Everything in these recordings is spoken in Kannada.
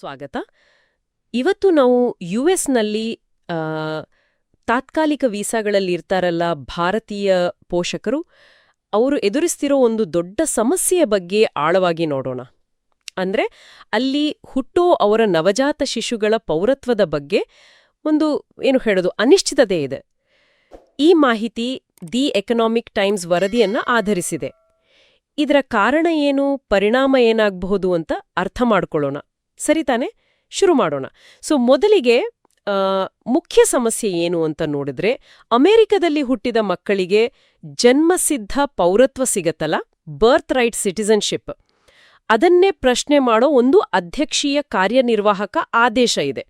ಸ್ವಾಗತ. ಇವತ್ತು ನಾವು ಯು ಎಸ್ನಲ್ಲಿ ತಾತ್ಕಾಲಿಕ ವೀಸಾಗಳಲ್ಲಿ ಇರ್ತಾರಲ್ಲ ಭಾರತೀಯ ಪೋಷಕರು, ಅವರು ಎದುರಿಸ್ತಿರೋ ಒಂದು ದೊಡ್ಡ ಸಮಸ್ಯೆಯ ಬಗ್ಗೆ ಆಳವಾಗಿ ನೋಡೋಣ. ಅಂದ್ರೆ ಅಲ್ಲಿ ಹುಟ್ಟೋ ಅವರ ನವಜಾತ ಶಿಶುಗಳ ಪೌರತ್ವದ ಬಗ್ಗೆ ಒಂದು, ಏನು ಹೇಳೋದು, ಅನಿಶ್ಚಿತತೆ ಇದೆ. ಈ ಮಾಹಿತಿ ದಿ ಎಕನಾಮಿಕ್ ಟೈಮ್ಸ್ ವರದಿಯನ್ನ ಆಧರಿಸಿದೆ. ಇದರ ಕಾರಣ ಏನು, ಪರಿಣಾಮ ಏನಾಗಬಹುದು ಅಂತ ಅರ್ಥ ಮಾಡ್ಕೊಳ್ಳೋಣ. ಸರಿ ತಾನೆ? ಶುರು ಮಾಡೋಣ. ಸೊ ಮೊದಲಿಗೆ ಮುಖ್ಯ ಸಮಸ್ಯೆ ಏನು ಅಂತ ನೋಡಿದ್ರೆ, ಅಮೆರಿಕದಲ್ಲಿ ಹುಟ್ಟಿದ ಮಕ್ಕಳಿಗೆ ಜನ್ಮಸಿದ್ಧ ಪೌರತ್ವ ಸಿಗತ್ತಲ್ಲ? ಬರ್ತ್ ರೈಟ್ ಸಿಟಿಸನ್ಶಿಪ್ ಅದನ್ನೇ ಪ್ರಶ್ನೆ ಮಾಡೋ ಒಂದು ಅಧ್ಯಕ್ಷೀಯ ಕಾರ್ಯನಿರ್ವಾಹಕ ಆದೇಶ ಇದೆ.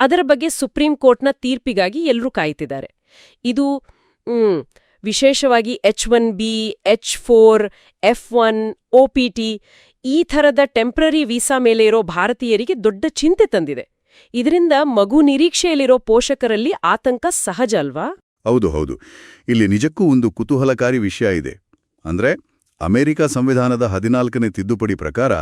ಅದರ ಬಗ್ಗೆ ಸುಪ್ರೀಂ ಕೋರ್ಟ್ನ ತೀರ್ಪಿಗಾಗಿ ಎಲ್ಲರೂ ಕಾಯ್ತಿದ್ದಾರೆ. ಇದು ವಿಶೇಷವಾಗಿ H one B H four F one O P T ಈ ಥರದ ಟೆಂಪ್ರರಿ ವೀಸಾ ಮೇಲೆ ಇರೋ ಭಾರತೀಯರಿಗೆ ದೊಡ್ಡ ಚಿಂತೆ ತಂದಿದೆ. ಇದರಿಂದ ಮಗು ನಿರೀಕ್ಷೆಯಲ್ಲಿರೋ ಪೋಷಕರಲ್ಲಿ ಆತಂಕ ಸಹಜ ಅಲ್ವಾ? ಹೌದು ಹೌದು. ಇಲ್ಲಿ ನಿಜಕ್ಕೂ ಒಂದು ಕುತೂಹಲಕಾರಿ ವಿಷಯ ಇದೆ. ಅಂದ್ರೆ ಅಮೆರಿಕ ಸಂವಿಧಾನದ ಹದಿನಾಲ್ಕನೇ ತಿದ್ದುಪಡಿ ಪ್ರಕಾರ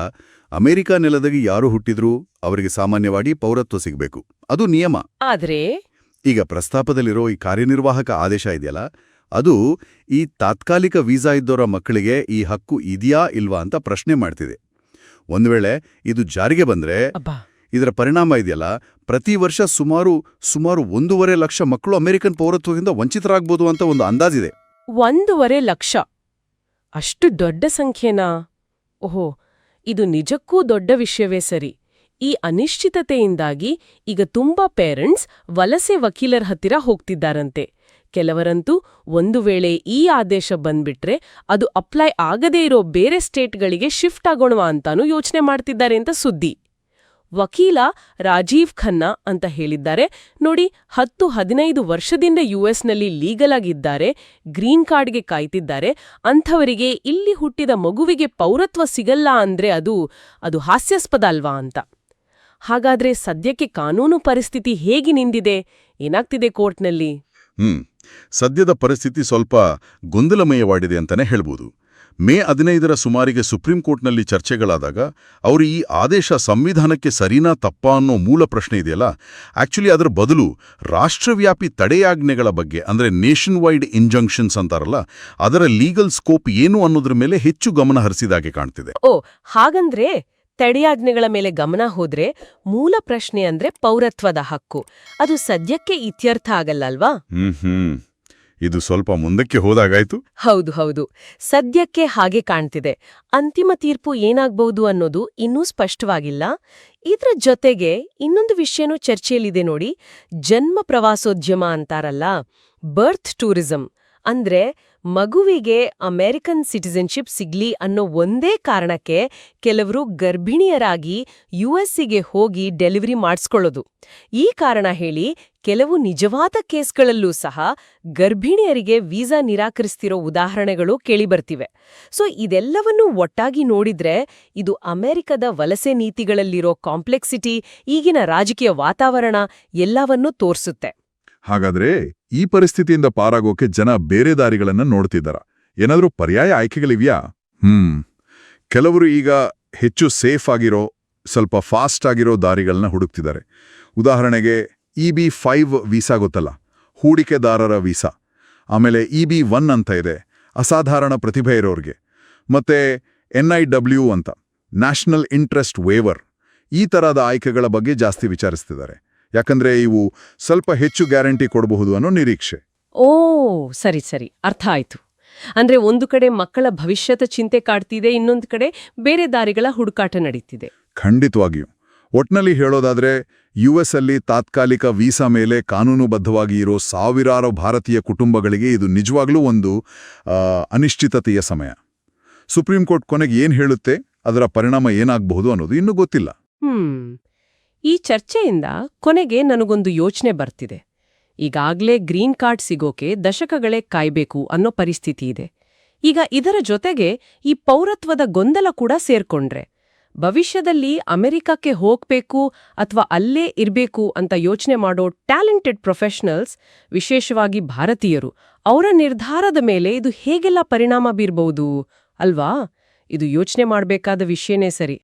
ಅಮೆರಿಕ ನೆಲದಾಗಿ ಯಾರು ಹುಟ್ಟಿದ್ರೂ ಅವರಿಗೆ ಸಾಮಾನ್ಯವಾಗಿ ಪೌರತ್ವ ಸಿಗಬೇಕು. ಅದು ನಿಯಮ. ಆದ್ರೆ? ಈಗ ಪ್ರಸ್ತಾಪದಲ್ಲಿರೋ ಈ ಕಾರ್ಯನಿರ್ವಾಹಕ ಆದೇಶ ಇದೆಯಲ್ಲ ಅದು ಈ ತಾತ್ಕಾಲಿಕ ವೀಸಾ ಇದ್ದವರ ಮಕ್ಕಳಿಗೆ ಈ ಹಕ್ಕು ಇದೆಯಾ ಇಲ್ವಾ ಅಂತ ಪ್ರಶ್ನೆ ಮಾಡ್ತಿದೆ. ಒಂದು ವೇಳೆ ಇದು ಜಾರಿಗೆ ಬಂದ್ರೆ ಅಬ್ಬಾ. ಇದರ ಪರಿಣಾಮ ಇದೆಯಲ್ಲ ಪ್ರತಿ ವರ್ಷ ಸುಮಾರು ಸುಮಾರು ಒಂದೂವರೆ ಲಕ್ಷ ಮಕ್ಕಳು ಅಮೆರಿಕನ್ ಪೌರತ್ವದಿಂದ ವಂಚಿತರಾಗ್ಬೋದು ಅಂತ ಒಂದು ಅಂದಾಜಿದೆ. ಒಂದೂವರೆ ಲಕ್ಷ? ಅಷ್ಟು ದೊಡ್ಡ ಸಂಖ್ಯೆನಾ? ಓಹೋ ಇದು ನಿಜಕ್ಕೂ ದೊಡ್ಡ ವಿಷಯವೇ ಸರಿ. ಈ ಅನಿಶ್ಚಿತತೆಯಿಂದಾಗಿ ಈಗ ತುಂಬಾ ಪೇರೆಂಟ್ಸ್ ವಲಸೆ ವಕೀಲರ ಹತ್ತಿರ ಹೋಗ್ತಿದ್ದಾರಂತೆ. ಕೆಲವರಂತೂ ಒಂದು ವೇಳೆ ಈ ಆದೇಶ ಬಂದ್ಬಿಟ್ರೆ ಅದು ಅಪ್ಲೈ ಆಗದೇ ಇರೋ ಬೇರೆ ಸ್ಟೇಟ್ಗಳಿಗೆ ಶಿಫ್ಟ್ ಆಗೋಣವಾ ಅಂತಾನೂ ಯೋಚನೆ ಮಾಡ್ತಿದ್ದಾರೆ ಅಂತ ಸುದ್ದಿ. ವಕೀಲ ರಾಜೀವ್ ಖನ್ನಾ ಅಂತ ಹೇಳಿದ್ದಾರೆ, ನೋಡಿ ಹತ್ತು ಹದಿನೈದು ವರ್ಷದಿಂದ ಯುಎಸ್ನಲ್ಲಿ ಲೀಗಲ್ ಆಗಿದ್ದಾರೆ ಗ್ರೀನ್ ಕಾರ್ಡ್ಗೆ ಕಾಯ್ತಿದ್ದಾರೆ, ಅಂಥವರಿಗೆ ಇಲ್ಲಿ ಹುಟ್ಟಿದ ಮಗುವಿಗೆ ಪೌರತ್ವ ಸಿಗಲ್ಲ ಅಂದ್ರೆ ಅದು ಅದು ಹಾಸ್ಯಾಸ್ಪದ ಅಲ್ವಾ ಅಂತ. ಹಾಗಾದ್ರೆ ಸದ್ಯಕ್ಕೆ ಕಾನೂನು ಪರಿಸ್ಥಿತಿ ಹೇಗೆ ನಿಂದಿದೆ? ಏನಾಗ್ತಿದೆ ಕೋರ್ಟ್ನಲ್ಲಿ? ಹ್ಮ್. ಸದ್ಯದ ಪರಿಸ್ಥಿತಿ ಸ್ವಲ್ಪ ಗೊಂದಲಮಯವಾಗಿದೆ ಅಂತಲೇ ಹೇಳ್ಬೋದು. ಮೇ ಹದಿನೈದರ ಸುಮಾರಿಗೆ ಸುಪ್ರೀಂ ಕೋರ್ಟ್ನಲ್ಲಿ ಚರ್ಚೆಗಳಾದಾಗ ಅವರು ಈ ಆದೇಶ ಸಂವಿಧಾನಕ್ಕೆ ಸರಿನಾ ತಪ್ಪಾ ಅನ್ನೋ ಮೂಲ ಪ್ರಶ್ನೆ ಇದೆಯಲ್ಲ? ಆ್ಯಕ್ಚುಲಿ ಅದರ ಬದಲು ರಾಷ್ಟ್ರವ್ಯಾಪಿ ತಡೆಯಾಜ್ಞೆಗಳ ಬಗ್ಗೆ, ಅಂದ್ರೆ ನೇಷನ್ ವೈಡ್ ಇಂಜಂಕ್ಷನ್ಸ್ ಅಂತಾರಲ್ಲ, ಅದರ ಲೀಗಲ್ ಸ್ಕೋಪ್ ಏನು ಅನ್ನೋದ್ರ ಮೇಲೆ ಹೆಚ್ಚು ಗಮನ ಹರಿಸಿದಾಗೆ ಕಾಣ್ತಿದೆ. ಓ, ಹಾಗಂದ್ರೆ ತಡೆಯಾಜ್ಞೆಗಳ ಮೇಲೆ ಗಮನ ಹೋದ್ರೆ ಮೂಲ ಪ್ರಶ್ನೆ ಅಂದ್ರೆ ಪೌರತ್ವದ ಹಕ್ಕು. ಅದು ಸದ್ಯಕ್ಕೆ ಇತ್ಯರ್ಥ ಆಗಲ್ಲ ಅಲ್ವಾ? ಇದು ಸ್ವಲ್ಪ ಮುಂದಕ್ಕೆ ಹೋದಾಗಾಯ್ತು. ಹೌದು ಹೌದು. ಸದ್ಯಕ್ಕೆ ಹಾಗೆ ಕಾಣ್ತಿದೆ. ಅಂತಿಮ ತೀರ್ಪು ಏನಾಗಬಹುದು ಅನ್ನೋದು ಇನ್ನೂ ಸ್ಪಷ್ಟವಾಗಿಲ್ಲ. ಇದ್ರ ಜೊತೆಗೆ ಇನ್ನೊಂದು ವಿಷಯನೂ ಚರ್ಚೆಯಲ್ಲಿದೆ ನೋಡಿ. ಜನ್ಮ ಪ್ರವಾಸೋದ್ಯಮ ಅಂತಾರಲ್ಲ ಬರ್ತ್ ಟೂರಿಸಂ ಅಂದ್ರೆ ಮಗುವಿಗೆ ಅಮೆರಿಕನ್ ಸಿಟಿಸನ್ಶಿಪ್ ಸಿಗ್ಲಿ ಅನ್ನೋ ಒಂದೇ ಕಾರಣಕ್ಕೆ ಕೆಲವರು ಗರ್ಭಿಣಿಯರಾಗಿ ಯುಎಸ್ಸಿಗೆ ಹೋಗಿ ಡೆಲಿವರಿ ಮಾಡಿಸ್ಕೊಳ್ಳೋದು. ಈ ಕಾರಣ ಹೇಳಿ ಕೆಲವು ನಿಜವಾದ ಕೇಸ್ಗಳಲ್ಲೂ ಸಹ ಗರ್ಭಿಣಿಯರಿಗೆ ವೀಸಾ ನಿರಾಕರಿಸ್ತಿರೋ ಉದಾಹರಣೆಗಳು ಕೇಳಿಬರ್ತಿವೆ. ಸೊ, ಇದೆಲ್ಲವನ್ನೂ ಒಟ್ಟಾಗಿ ನೋಡಿದ್ರೆ ಇದು ಅಮೆರಿಕದ ವಲಸೆ ನೀತಿಗಳಲ್ಲಿರೋ ಕಾಂಪ್ಲೆಕ್ಸಿಟಿ, ಈಗಿನ ರಾಜಕೀಯ ವಾತಾವರಣ ಎಲ್ಲವನ್ನೂ ತೋರ್ಸುತ್ತೆ. ಹಾಗಾದ್ರೆ ಈ ಪರಿಸ್ಥಿತಿಯಿಂದ ಪಾರಾಗೋಕೆ ಜನ ಬೇರೆ ದಾರಿಗಳನ್ನ ನೋಡ್ತಿದ್ದಾರ. ಏನಾದ್ರೂ ಪರ್ಯಾಯ ಆಯ್ಕೆಗಳಿವ್ಯಾ? ಹ್ಮ್. ಕೆಲವರು ಈಗ ಹೆಚ್ಚು ಸೇಫ್ ಆಗಿರೋ, ಸ್ವಲ್ಪ ಫಾಸ್ಟ್ ಆಗಿರೋ ದಾರಿಗಳನ್ನ ಹುಡುಕ್ತಿದ್ದಾರೆ. ಉದಾಹರಣೆಗೆ ಇ ಬಿ ಫೈವ್ ವೀಸಾ ಗೊತ್ತಲ್ಲ? ಹೂಡಿಕೆದಾರರ ವೀಸಾ. ಆಮೇಲೆ ಇ ಬಿ ಒನ್ ಅಂತ ಇದೆ. ಅಸಾಧಾರಣ ಪ್ರತಿಭೆ ಇರೋರಿಗೆ. ಮತ್ತೆ ಎನ್ ಐ ಡಬ್ಲ್ಯೂ ಅಂತ. National interest waiver. ಈ ತರಹದ ಆಯ್ಕೆಗಳ ಬಗ್ಗೆ ಜಾಸ್ತಿ ವಿಚಾರಿಸ್ತಿದ್ದಾರೆ. ಯಾಕಂದ್ರೆ ಇವು ಸ್ವಲ್ಪ ಹೆಚ್ಚು ಗ್ಯಾರಂಟಿ ಕೊಡಬಹುದು ಅನ್ನೋ ನಿರೀಕ್ಷೆ. ಓ ಸರಿ ಸರಿ. ಅರ್ಥ ಆಯ್ತು. ಅಂದ್ರೆ ಒಂದು ಕಡೆ ಮಕ್ಕಳ ಭವಿಷ್ಯದ ಚಿಂತೆ ಕಾಡ್ತಿದೆ ಇನ್ನೊಂದು ಕಡೆ ಬೇರೆ ದಾರಿಗಳ ಹುಡುಕಾಟ ನಡೀತಿದೆ. ಖಂಡಿತವಾಗಿಯೂ. ಒಟ್ನಲ್ಲಿ ಹೇಳೋದಾದ್ರೆ ಯು ಎಸ್ ಅಲ್ಲಿ ತಾತ್ಕಾಲಿಕ ವೀಸಾ ಮೇಲೆ ಕಾನೂನುಬದ್ಧವಾಗಿ ಇರೋ ಸಾವಿರಾರು ಭಾರತೀಯ ಕುಟುಂಬಗಳಿಗೆ ಇದು ನಿಜವಾಗ್ಲೂ ಒಂದು ಅನಿಶ್ಚಿತತೆಯ ಸಮಯ. ಸುಪ್ರೀಂ ಕೋರ್ಟ್ ಕೊನೆಗೆ ಏನ್ ಹೇಳುತ್ತೆ ಅದರ ಪರಿಣಾಮ ಏನಾಗಬಹುದು ಅನ್ನೋದು ಇನ್ನೂ ಗೊತ್ತಿಲ್ಲ. ಹ್ಮ್. ಈ ಚರ್ಚೆಯಿಂದ ಕೊನೆಗೆ ನನಗೊಂದು ಯೋಚನೆ ಬರ್ತಿದೆ. ಈಗಾಗ್ಲೇ ಗ್ರೀನ್ ಕಾರ್ಡ್ ಸಿಗೋಕೆ ದಶಕಗಳೇ ಕಾಯ್ಬೇಕು ಅನ್ನೋ ಪರಿಸ್ಥಿತಿ ಇದೆ. ಈಗ ಇದರ ಜೊತೆಗೆ ಈ ಪೌರತ್ವದ ಗೊಂದಲ ಕೂಡ ಸೇರ್ಕೊಂಡ್ರೆ. ಭವಿಷ್ಯದಲ್ಲಿ ಅಮೆರಿಕಕ್ಕೆ ಹೋಗ್ಬೇಕು ಅಥವಾ ಅಲ್ಲೇ ಇರ್ಬೇಕು ಅಂತ ಯೋಚನೆ ಮಾಡೋ ಟ್ಯಾಲೆಂಟೆಡ್ ಪ್ರೊಫೆಷನಲ್ಸ್, ವಿಶೇಷವಾಗಿ ಭಾರತೀಯರು, ಅವರ ನಿರ್ಧಾರದ ಮೇಲೆ ಇದು ಹೇಗೆಲ್ಲ ಪರಿಣಾಮ ಬೀರ್ಬಹುದು? ಅಲ್ವಾ? ಇದು ಯೋಚನೆ ಮಾಡಬೇಕಾದ ವಿಷಯನೇ ಸರಿ.